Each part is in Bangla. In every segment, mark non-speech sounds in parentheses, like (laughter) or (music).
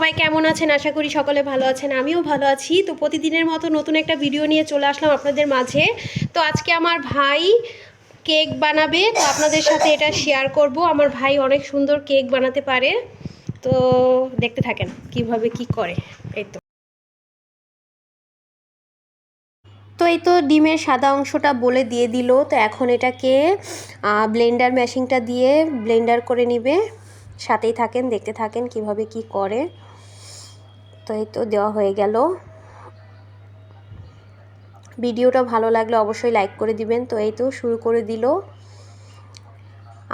সবাই কেমন আছেন? আশা করি সকলে ভালো আছেন। আমিও ভালো আছি। তো প্রতিদিনের মতো নতুন একটা ভিডিও নিয়ে চলে আসলাম আপনাদের মাঝে। তো আজকে আমার ভাই কেক বানাবে। তো আপনাদের সাথে এটা শেয়ার করব। আমার ভাই অনেক সুন্দর কেক বানাতে পারে। তো দেখতে থাকেন কীভাবে কি করে। এই তো। তো এই তো ডিমের সাদা অংশটা বলে দিয়ে দিল। তো এখন এটাকে ব্লেন্ডার মেশিনটা দিয়ে ব্লেন্ডার করে নিবে। সাথেই থাকেন, দেখতে থাকেন কীভাবে কি করে। তো এই তো দেওয়া হয়ে গেল। ভিডিওটা ভালো লাগলে অবশ্যই লাইক করে দিবেন। তো এই তো শুরু করে দিল।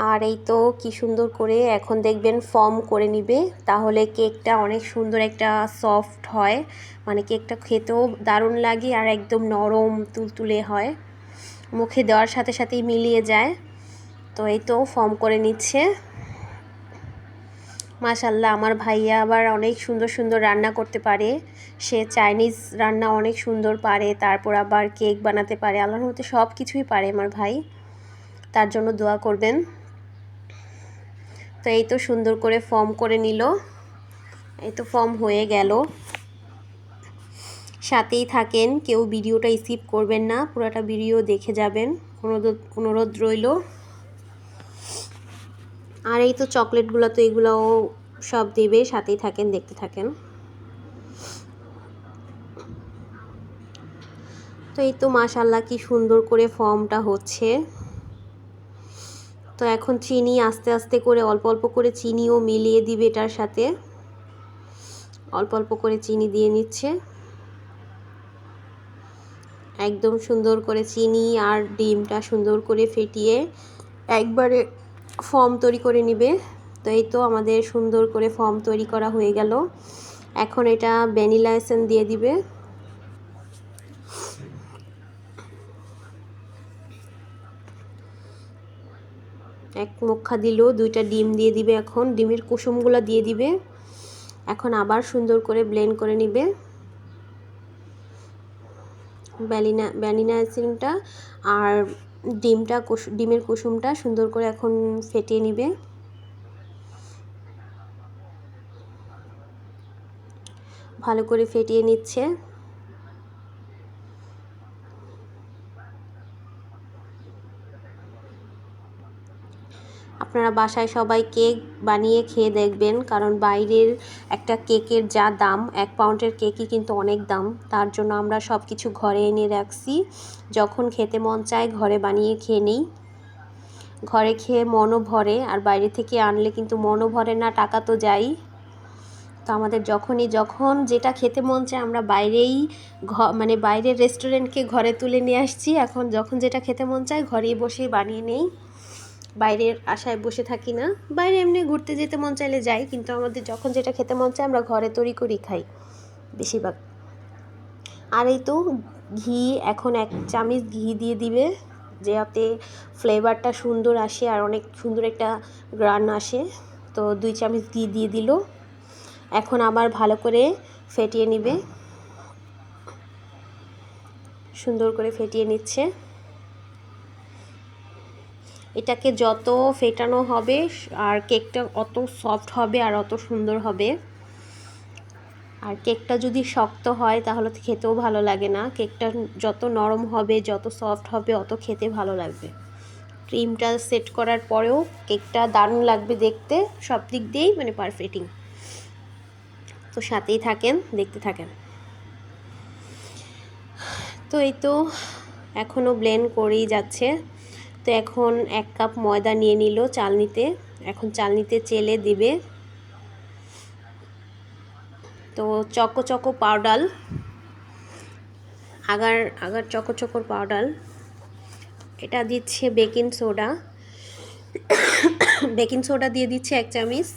আর এই তো কি সুন্দর করে এখন দেখবেন ফর্ম করে নিবে। তাহলে কেকটা অনেক সুন্দর একটা সফট হয়। মানে কেকটা খেতেও দারুণ লাগে আর একদম নরম তুলতুলে হয়। মুখে দেওয়ার সাথে সাথেই মিলিয়ে যায়। তো এই তো ফর্ম করে নিচ্ছে। মাশাল্লাহ আমার ভাইয়া আবার অনেক সুন্দর সুন্দর রান্না করতে পারে। সে চাইনিজ রান্না অনেক সুন্দর পারে, তারপর আবার কেক বানাতে পারে, আল্লাহর মধ্যে সব কিছুই পারে আমার ভাই। তার জন্য দোয়া করবেন। তো এই তো সুন্দর করে ফর্ম করে নিল। এই তো ফর্ম হয়ে গেল। সাথেই থাকেন, কেউ ভিডিওটা স্কিপ করবেন না, পুরোটা ভিডিও দেখে যাবেন। অনুরোধ অনুরোধ রইল। আর এই তো চকলেটগুলো তো এগুলোও সব দেবে, সাথেই থাকেন, দেখতে থাকেন। তো এই তো মাশাল্লাহ কি সুন্দর করে ফর্মটা হচ্ছে। তো এখন চিনি আস্তে আস্তে করে, অল্প অল্প করে চিনিও মিলিয়ে দিবে এটার সাথে। অল্প অল্প করে চিনি দিয়ে নিচ্ছে। একদম সুন্দর করে চিনি আর ডিমটা সুন্দর করে ফেটিয়ে একবারে ফর্ম তৈরি করে নিবে। তো এই তো আমাদের সুন্দর করে ফর্ম তৈরি করা হয়ে গেল। এখন এটা ভ্যানিলা এসেন দিয়ে দিবে। এক মুখা দিল, দুইটা ডিম দিয়ে দিবে এখন। ডিমের কুসুমগুলো দিয়ে দিবে। এখন আবার সুন্দর করে ব্লেন্ড করে নিবে। ভ্যানিনা ভ্যানিলা আইসক্রিমটা আর ডিমটা ডিমের কুসুমটা সুন্দর করে এখন ফেটিয়ে নিবে। ভালো করে ফেটিয়ে নিচ্ছে। আপনারা বাসায় সবাই কেক বানিয়ে খেয়ে দেখবেন, কারণ বাইরের একটা কেকের যা দাম, এক পাউন্ডের কেকই কিন্তু অনেক দাম। তার জন্য আমরা সব কিছু ঘরে এনে রাখছি। যখন খেতে মন চায় ঘরে বানিয়ে খেয়ে নিই। ঘরে খেয়ে মনও ভরে, আর বাইরে থেকে আনলে কিন্তু মনও ভরে না, টাকা তো যাই। তো আমাদের যখনই, যখন যেটা খেতে মন চায় আমরা বাইরেই মানে বাইরের রেস্টুরেন্টকে ঘরে তুলে নিয়ে আসছি। এখন যখন যেটা খেতে মন চায় ঘরেই বসেই বানিয়ে নেই। বাইরের আশায় বসে থাকি না। বাইরে এমনি ঘুরতে যেতে মন চাইলে যাই, কিন্তু আমাদের যখন যেটা খেতে মন চায় আমরা ঘরে তৈরি করি খাই, বেশিরভাগ। আর এই তো ঘি, এখন এক চামচ ঘি দিয়ে দিবে, যাতে ফ্লেভারটা সুন্দর আসে আর অনেক সুন্দর একটা গ্রান আসে। তো দুই চামচ ঘি দিয়ে দিল। এখন আবার ভালো করে ফেটিয়ে নিবে। সুন্দর করে ফেটিয়ে নিচ্ছে। এটাকে যত ফেটানো হবে, আর কেকটা অত সফট হবে আর অত সুন্দর হবে। আর কেকটা যদি শক্ত হয়, তাহলে তো খেতেও ভালো লাগে না। কেকটা যত নরম হবে, যত সফট হবে, অত খেতে ভালো লাগবে। ক্রিমটা সেট করার পরেও কেকটা দারুণ লাগবে দেখতে। সব দিক দিয়েই মানে পারফেক্টিং তো সাথেই থাকেন, দেখতে থাকেন। তো এই তো এখনও ব্লেন্ড করেই যাচ্ছে। তো এখন এক কাপ ময়দা নিয়ে নিল চালনিতে। এখন চালনিতে চেলে দিবে। তো choco choco powder agar agar choco চকোর powder এটা দিচ্ছে বেকিং সোডা। বেকিং সোডা দিয়ে দিচ্ছে এক চামচ।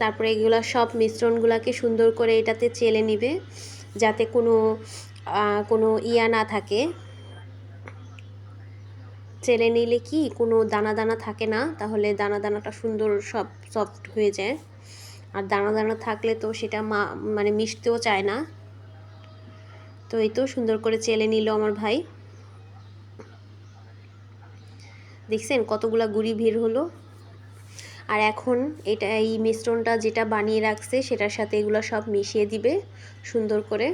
তারপরে এগুলো সব মিশ্রণগুলোকে সুন্দর করে এটাতে চেলে নিবে। যাতে কোনো কোনো ইয়া না থাকে। চেলে নিলে কি কোনো দানা দানা থাকে না, তাহলে দানা দানাটা সুন্দর সব সফট হয়ে যায়। আর দানা দানা থাকলে তো সেটা মা মানে মিশতেও চায় না। তো এই তো সুন্দর করে চেলে নিল আমার ভাই। দেখছেন কতগুলা গুড়ি ভিড় হলো? আর এখন এটা, এই মিশ্রণটা যেটা বানিয়ে রাখছে, সেটার সাথে এগুলো সব মিশিয়ে দিবে, সুন্দর করে।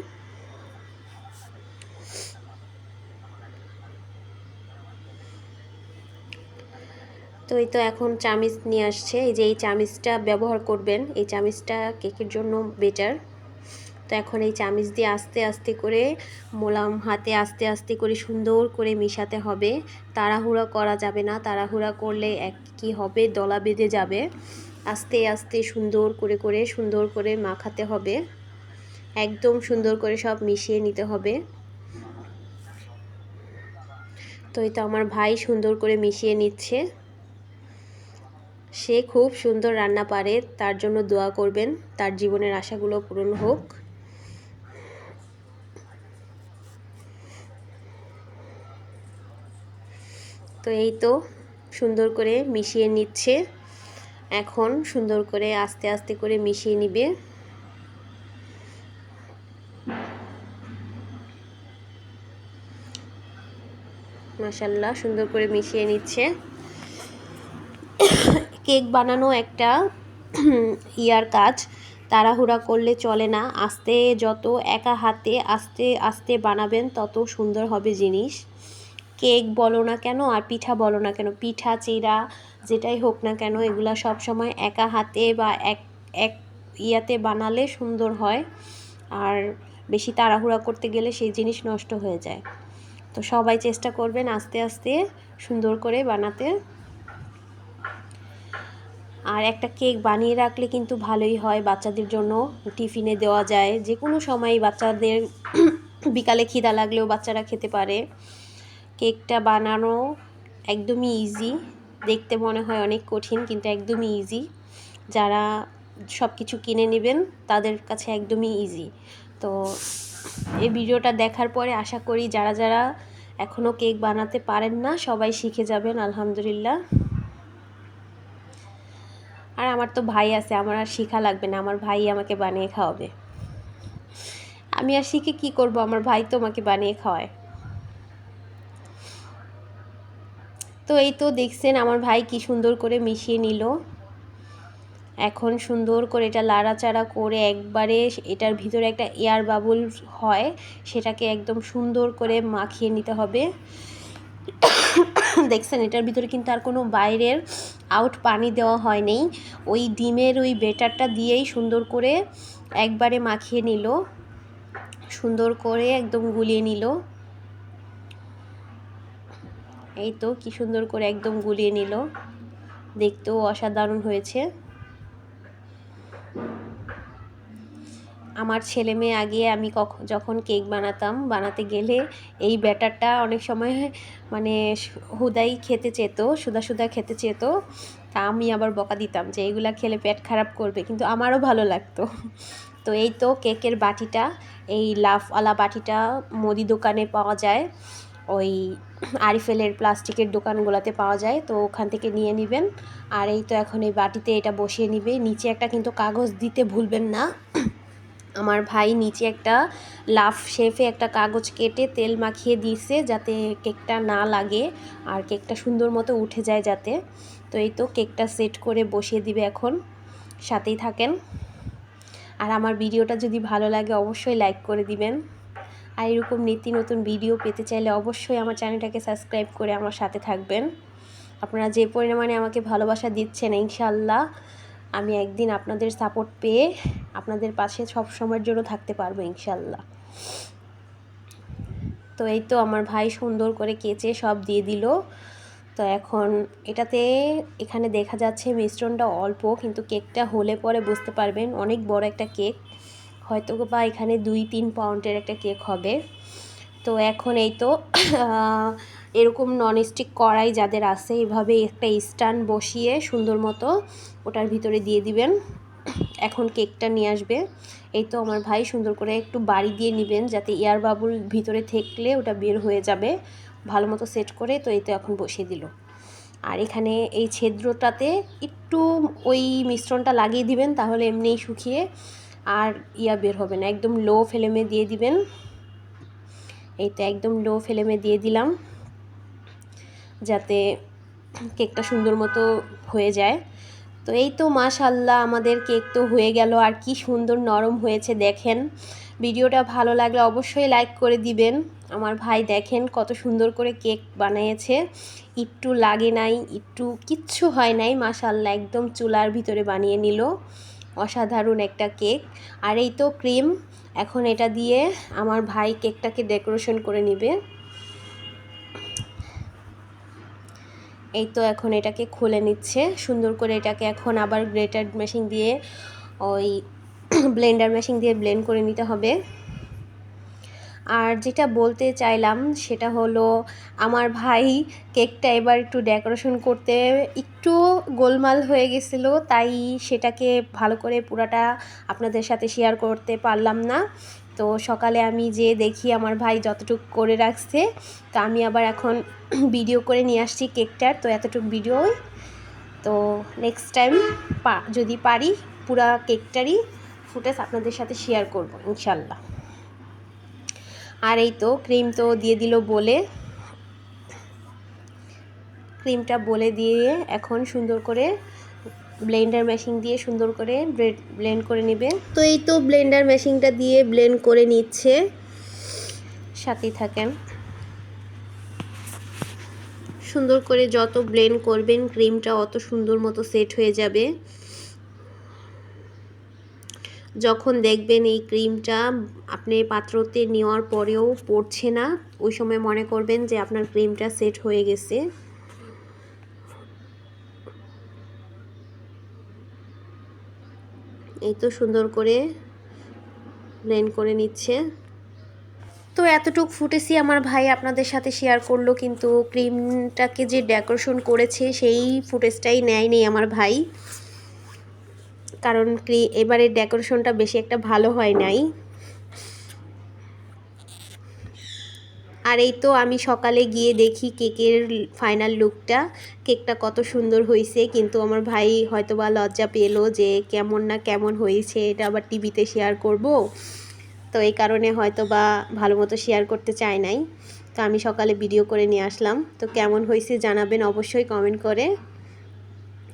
তো এই তো এখন চামিচ নিয়ে আসছে। এই যে এই চামিচটা ব্যবহার করবেন, এই চামিচটা কেকের জন্য বেটার তো এখন এই চামিচ দিয়ে আস্তে আস্তে করে মোলাম হাতে আস্তে আস্তে করে সুন্দর করে মিশাতে হবে। তাড়াহুড়া করা যাবে না। তাড়াহুড়া করলে এক কী হবে? দলা বেঁধে যাবে। আস্তে আস্তে সুন্দর করে করে, সুন্দর করে মাখাতে হবে। একদম সুন্দর করে সব মিশিয়ে নিতে হবে। তো এই তো আমার ভাই সুন্দর করে মিশিয়ে নিচ্ছে। সে খুব সুন্দর রান্না পারে। তার জন্য দোয়া করবেন। তার জীবনের আশাগুলো পূরণ হোক। তো এই তো সুন্দর করে মিশিয়ে নিচ্ছে। এখন সুন্দর করে আস্তে আস্তে করে মিশিয়ে নিবে। মাসাল্লাহ সুন্দর করে মিশিয়ে নিচ্ছে। কেক বানানো একটা ইয়ার কাজ। তাড়াহুড়া করলে চলে না। আস্তে যত একা হাতে আস্তে আস্তে বানাবেন, তত সুন্দর হবে জিনিস। কেক বলো না কেন আর পিঠা বলো না কেন, পিঠা, চিরা, যেটাই হোক না কেন, এগুলো সব সময় একা হাতে বা এক এক ইয়াতে বানালে সুন্দর হয়। আর বেশি তাড়াহুড়া করতে গেলে সেই জিনিস নষ্ট হয়ে যায়। তো সবাই চেষ্টা করবেন আস্তে আস্তে সুন্দর করে বানাতে। আর একটা কেক বানিয়ে রাখলে কিন্তু ভালোই হয়, বাচ্চাদের জন্য টিফিনে দেওয়া যায়। যে কোনো সময় বাচ্চাদের বিকালে খিদা লাগলেও বাচ্চারা খেতে পারে। কেকটা বানানো একদমই ইজি দেখতে মনে হয় অনেক কঠিন, কিন্তু একদমই ইজি যারা সব কিছু কিনে নেবেন, তাদের কাছে একদমই ইজি তো এই ভিডিওটা দেখার পরে আশা করি যারা যারা এখনও কেক বানাতে পারেন না, সবাই শিখে যাবেন, আলহামদুলিল্লাহ। আর আমার তো ভাই আছে, আমার আর শেখা লাগবে না, আমার ভাই আমাকে বানিয়ে খাওয়াবে। আমি আর শিখে কি করব? আমার ভাই তো আমাকে বানিয়ে খাওয়ায়। তো এই তো দেখছেন আমার ভাই কি সুন্দর করে মিশিয়ে নিল। এখন সুন্দর করে এটা লাড়াচাড়া করে একবারে এটার ভিতরে একটা এয়ার বাবুল হয়, সেটাকে একদম সুন্দর করে মাখিয়ে নিতে হবে। দেখছেন এটার ভিতরে কিন্তু আর কোনো বাইরের আউট পানি দেওয়া হয়নি ওই ডিমের ওই বেটারটা দিয়েই সুন্দর করে একবারে মাখিয়ে নিল। সুন্দর করে একদম গুলিয়ে নিল। এই তো কি সুন্দর করে একদম গুলিয়ে নিল। দেখতেও অসাধারণ হয়েছে। আমার ছেলে মেয়ে আগে আমি কখন যখন কেক বানাতাম, বানাতে গেলে এই ব্যাটারটা অনেক সময় মানে হুদাই খেতে চেত, সুদা সুদা খেতে চেত। তা আমি আবার বকা দিতাম যে এইগুলা খেলে পেট খারাপ করবে, কিন্তু আমারও ভালো লাগতো। তো এই তো কেকের বাটিটা, এই লাফওয়ালা বাটিটা মুদি দোকানে পাওয়া যায়। ওই আরিফেলের প্লাস্টিকের দোকানগুলোতে পাওয়া যায়, তো ওখান থেকে নিয়ে নেবেন। আর এই তো এখন এই বাটিতে এটা বসিয়ে নিবে। নিচে একটা কিন্তু কাগজ দিতে ভুলবেন না। আমার ভাই নিচে একটা লাফ শেফে একটা কাগজ কেটে তেল মাখিয়ে দিয়েছে যাতে কেকটা না লাগে আর কেকটা সুন্দর মতো উঠে যায় যাতে। তো এই তো কেকটা সেট করে বসিয়ে দিবে এখন। সাথেই থাকেন। আর আমার ভিডিওটা যদি ভালো লাগে অবশ্যই লাইক করে দিবেন। আর এরকম নিত্য নতুন ভিডিও পেতে চাইলে অবশ্যই আমার চ্যানেলটাকে সাবস্ক্রাইব করে আমার সাথে থাকবেন। আপনারা যে পরিমাণে আমাকে ভালোবাসা দিচ্ছেন ইনশাল্লাহ আমি একদিন আপনাদের সাপোর্ট পেয়ে আপনাদের পাশে সব সময়ের জন্য থাকতে পারব ইনশাল্লাহ তো এই তো আমার ভাই সুন্দর করে কেচে সব দিয়ে দিল। তো এখন এটাতে এখানে দেখা যাচ্ছে মিশ্রণটা অল্প, কিন্তু কেকটা হলে পরে বুঝতে পারবেন, অনেক বড় একটা কেক। হয়তো বা এখানে দুই তিন পাউন্ডের একটা কেক হবে। তো এখন এই তো এরকম ননস্টিক কড়াই যাদের আছে, এভাবে একটা স্ট্যান্ড বসিয়ে সুন্দর মতো ওটার ভিতরে দিয়ে দিবেন। এখন কেকটা নিয়ে আসবে। এই তো আমার ভাই সুন্দর করে একটু বাড়ি দিয়ে নেবেন যাতে এয়ার বাবুল ভিতরে থাকলে ওটা বের হয়ে যাবে। ভালো মতো সেট করে তো এই তো এখন বসিয়ে দিল। আর এখানে এই ছিদ্রটাতে একটু ওই মিশ্রণটা লাগিয়ে দিবেন, তাহলে এমনিই শুকিয়ে আর ইয়া বের হবে না। একদম লো ফ্লেমে দিয়ে দিবেন। এই তো একদম লো ফ্লেমে দিয়ে দিলাম। যাতে কেকটা সুন্দর মতো হয়ে যায়। তো এই তো মাশাল্লাহ আমাদের কেক তো হয়ে গেল। আর কি সুন্দর নরম হয়েছে, দেখেন। ভিডিওটা ভালো লাগলে অবশ্যই লাইক করে দিবেন। আমার ভাই দেখেন কত সুন্দর করে কেক বানিয়েছে। একটু লাগে নাই, একটু কিচ্ছু হয় নাই। মাশাল্লাহ একদম চুলার ভিতরে বানিয়ে নিল। অসাধারণ একটা কেক। আর এই তো ক্রিম, এখন এটা দিয়ে আমার ভাই কেকটাকে ডেকোরেশন করে নিবে। এই তো এখন এটাকে খুলে নিচ্ছে। সুন্দর করে এটাকে এখন আবার গ্রেটার মেশিন দিয়ে ওই (clears throat) ব্লেন্ডার মেশিন দিয়ে ব্লেন্ড করে নিতে হবে। আর যেটা বলতে চাইলাম সেটা হলো আমার ভাই কেকটা এবার একটু ডেকোরেশন করতে একটু গোলমাল হয়ে গেছিল, তাই সেটাকে ভালো করে পুরাটা আপনাদের সাথে শেয়ার করতে পারলাম না। তো সকালে আমি যে দেখি আমার ভাই যতটুকু করে রাখছে, তো আমি আবার এখন (clears throat) ভিডিও করে নিয়ে আসছি কেকটার, তো এতটুকু ভিডিও তো নেক্সট টাইম পা যদি পারি পুরা কেকটারই ফুটেজ আপনাদের সাথে শেয়ার করব, ইনশাল্লাহ। আর এই তো ক্রিম তো দিয়ে দিল বলে। ক্রিমটা বলে দিয়ে এখন সুন্দর করে ব্লেন্ডার মেশিন দিয়ে সুন্দর করে ব্রেড ব্লেন্ড করে নেবে। তো এই তো ব্লেন্ডার মেশিনটা দিয়ে ব্লেন্ড করে নিচ্ছে। সাথেই থাকেন। সুন্দর করে যত ব্লেন্ড করবেন, ক্রিমটা অত সুন্দর মতো সেট হয়ে যাবে। যখন দেখবেন এই ক্রিমটা আপনি পাত্রতে নেওয়ার পরেও পড়ছে না, ওই সময় মনে করবেন যে আপনার ক্রিমটা সেট হয়ে গেছে। এই তো সুন্দর করে ব্লেন্ড করে নিচ্ছে। তো এতটুক ফুটেসি আমার ভাই আপনাদের সাথে শেয়ার করল, কিন্তু ক্রিমটাকে যে ডেকোরেশন করেছে সেই ফুটেজটাই নেয়নি আমার ভাই। কারণ কি এবারে ডেকোরেশনটা বেশি একটা ভালো হয় নাই। আর এই তো আমি সকালে গিয়ে দেখি কেকের ফাইনাল লুকটা। কেকটা কত সুন্দর হয়েছে কিন্তু আমার ভাই হয়তো বা লজ্জা পেল যে কেমন না কেমন হয়েছে, এটা আবার টিভিতে শেয়ার করব। তো এই কারণে হয়তো বা ভালো মতো শেয়ার করতে চায় নাই। তো আমি সকালে ভিডিও করে নিয়ে আসলাম। তো কেমন হয়েছে জানাবেন অবশ্যই কমেন্ট করে।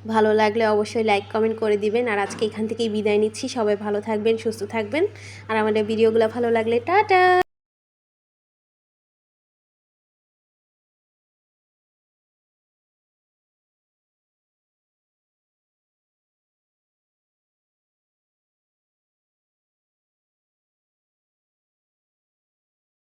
ভালো লাগলে অবশ্যই লাইক কমেন্ট করে দিবেন। আর আজকে এখান থেকেই বিদায় নিচ্ছি। সবাই ভালো থাকবেন, সুস্থ থাকবেন। আর আমাদের ভিডিওগুলো ভালো লাগলে, টাটা!